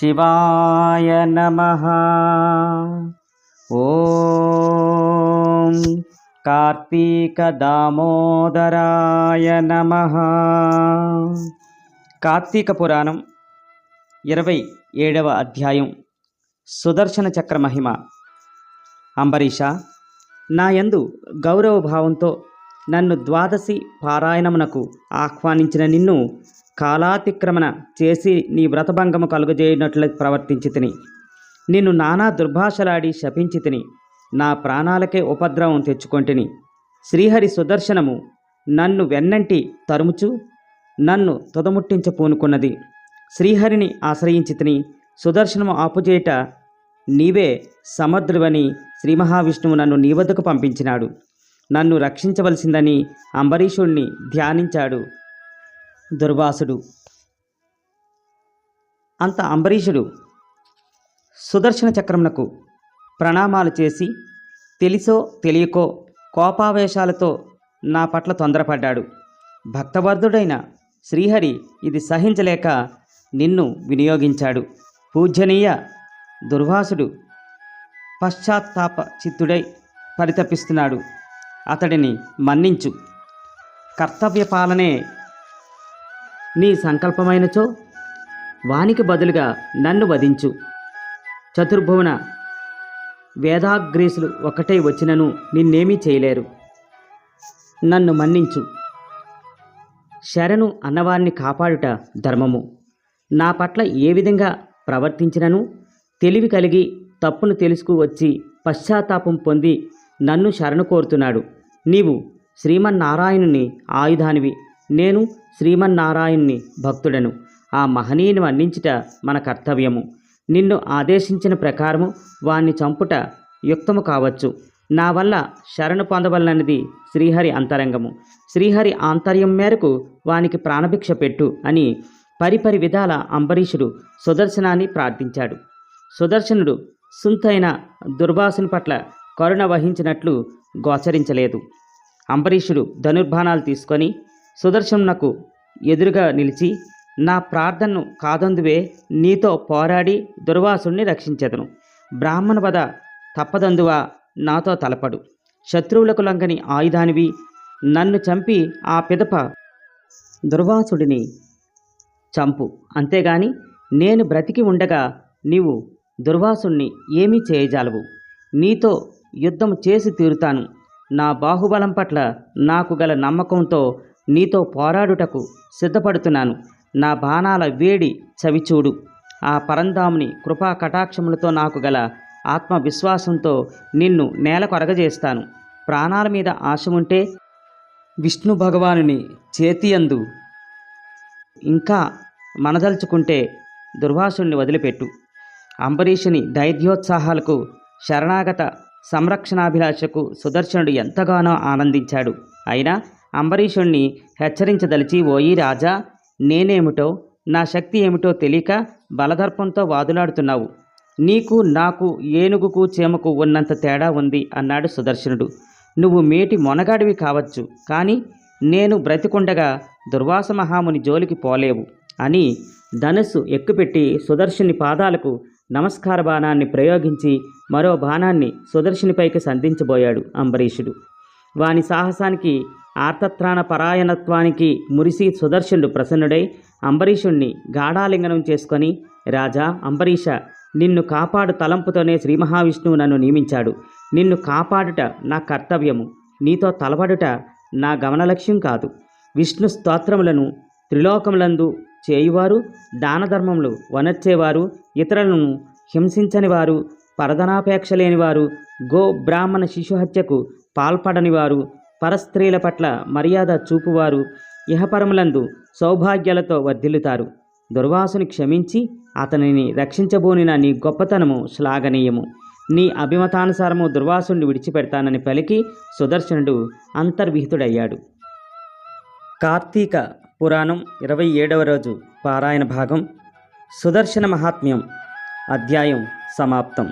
శివాయ నమ. ఓం కార్తీక దామోదరాయ నమ. కార్తీక పురాణం ఇరవై ఏడవ అధ్యాయం. సుదర్శన చక్ర మహిమ. అంబరీష నాయందు గౌరవ భావంతో నన్ను ద్వాదశి పారాయణమునకు ఆహ్వానించిన నిన్ను కాలాతిక్రమణ చేసి నీ వ్రతభంగము కలుగజేయనట్లు ప్రవర్తించి తిని. నిన్ను నానా దుర్భాషలాడి శపించి తిని నా ప్రాణాలకే ఉపద్రవం తెచ్చుకొంటిని శ్రీహరి సుదర్శనము నన్ను వెన్నంటి తరుముచు నన్ను తుదముట్టించ పూనుకున్నది. శ్రీహరిని ఆశ్రయించి తిని సుదర్శనము ఆపుచేయట నీవే సమర్థుడివని శ్రీ మహావిష్ణువు నన్ను నీ వద్దకు పంపించినాడు. నన్ను రక్షించవలసిందని అంబరీషుణ్ణి ధ్యానించాడు. దుర్వాసుడు. అంత అంబరీషుడు సుదర్శన చక్రమునకు ప్రణామాలు చేసి తెలిసో తెలియకో కోపావేశాలతో నా పట్ల తొందరపడ్డాడు. భక్తవర్ధుడైన శ్రీహరి ఇది సహించలేక నిన్ను వినియోగించాడు. పూజనీయ దుర్వాసుడు పశ్చాత్తాప చిత్తుడై పరితపిస్తున్నాడు. అతడిని మన్నించు. కర్తవ్య పాలనే నీ సంకల్పమైనచో వానికి బదులుగా నన్ను వధించు. చతుర్భువన వేదాగ్రీసులు ఒకటే వచ్చినను నిన్నేమీ చేయలేరు. నన్ను మన్నించు. శరణు అన్నవారిని కాపాడుట ధర్మము. నా పట్ల ఏ విధంగా ప్రవర్తించినను తెలివి కలిగి తప్పును తెలుసుకువచ్చి పశ్చాత్తాపం పొంది నన్ను శరణు కోరుతున్నాడు. నీవు శ్రీమన్నారాయణుని ఆయుధానివి. నేను శ్రీమన్నారాయణ్ణి భక్తుడను. ఆ మహనీయుని వర్ణించుట మన కర్తవ్యము. నిన్ను ఆదేశించిన ప్రకారము వాణ్ణి చంపుట యుక్తము కావచ్చు. నా వల్ల శరణు పొందవలనది శ్రీహరి అంతరంగము. శ్రీహరి ఆంతర్యం మేరకు వానికి ప్రాణభిక్ష పెట్టు అని పరిపరి విధాల అంబరీషుడు సుదర్శనాన్ని ప్రార్థించాడు. సుదర్శనుడు సుంతైన దుర్వాసుని పట్ల కరుణ వహించినట్లు గోచరించలేదు. అంబరీషుడు ధనుర్బాణాలు తీసుకొని సుదర్శనునకు ఎదురుగా నిలిచి నా ప్రార్థనను కాదందువే నీతో పోరాడి దుర్వాసుని రక్షించెదను. బ్రాహ్మణ వద తప్పదందువా నాతో తలపడు. శత్రువులకు లంగని ఆయుధానివి నన్ను చంపి ఆ పిదప దుర్వాసుడిని చంపు. అంతేగాని నేను బ్రతికి ఉండగా నీవు దుర్వాసుణ్ణి ఏమీ చేయజాలవు. నీతో యుద్ధం చేసి తీరుతాను. నా బాహుబలం పట్ల నాకు గల నమ్మకంతో నీతో పోరాడుటకు సిద్ధపడుతున్నాను. నా బాణాల వేడి చవిచూడు. ఆ పరంధాముని కృపా కటాక్షములతో నాకు గల ఆత్మవిశ్వాసంతో నిన్ను నేల కొరగజేస్తాను ప్రాణాల మీద ఆశ ఉంటే విష్ణు భగవానుని చేతియందు ఇంకా మనదలుచుకుంటే దుర్వాసుని వదిలిపెట్టు. అంబరీషుని ధైర్యోత్సాహాలకు శరణాగత సంరక్షణాభిలాషకు సుదర్శనుడు ఎంతగానో ఆనందించాడు. అయినా అంబరీషుణ్ణి హెచ్చరించదలిచి ఓయి రాజా నేనేమిటో నా శక్తి ఏమిటో తెలియక బలదర్పంతో వాదులాడుతున్నావు. నీకు నాకు ఏనుగుకు చేమకు ఉన్నంత తేడా ఉంది అన్నాడు సుదర్శనుడు. నువ్వు మేటి మొనగాడివి కావచ్చు కానీ నేను బ్రతికుండగా దుర్వాస మహాముని జోలికి పోలేవు అని ధనుస్సు ఎక్కుపెట్టి సుదర్శుని పాదాలకు నమస్కార బాణాన్ని ప్రయోగించి మరో బాణాన్ని సుదర్శునిపైకి సంధించబోయాడు అంబరీషుడు. వాని సాహసానికి ఆర్తత్రాణ పరాయణత్వానికి మురిసి సుదర్శనుడు ప్రసన్నుడై అంబరీషుణ్ణి గాఢాలింగనం చేసుకొని రాజా అంబరీష నిన్ను కాపాడు తలంపుతోనే శ్రీ మహావిష్ణువు నన్ను నియమించాడు. నిన్ను కాపాడుట నా కర్తవ్యము. నీతో తలపడుట నా గమనలక్ష్యం కాదు. విష్ణు స్తోత్రములను త్రిలోకములందు చేయువారు దానధర్మములు వనర్చేవారు ఇతరులను హింసించని వారు పరదనాపేక్ష లేనివారు గో బ్రాహ్మణ శిశుహత్యకు పాల్పడనివారు పరస్త్రీల పట్ల మర్యాద చూపువారు ఇహపరములందు సౌభాగ్యాలతో వర్ధిల్లుతారు. దుర్వాసుని క్షమించి అతనిని రక్షించబోనిన నీ గొప్పతనము శ్లాఘనీయము. నీ అభిమతానుసారము దుర్వాసుని విడిచిపెడతానని పలికి సుదర్శనుడు అంతర్విహితుడయ్యాడు. కార్తీక పురాణం ఇరవై ఏడవ రోజు పారాయణ భాగం. సుదర్శన మహాత్మ్యం. అధ్యాయం సమాప్తం.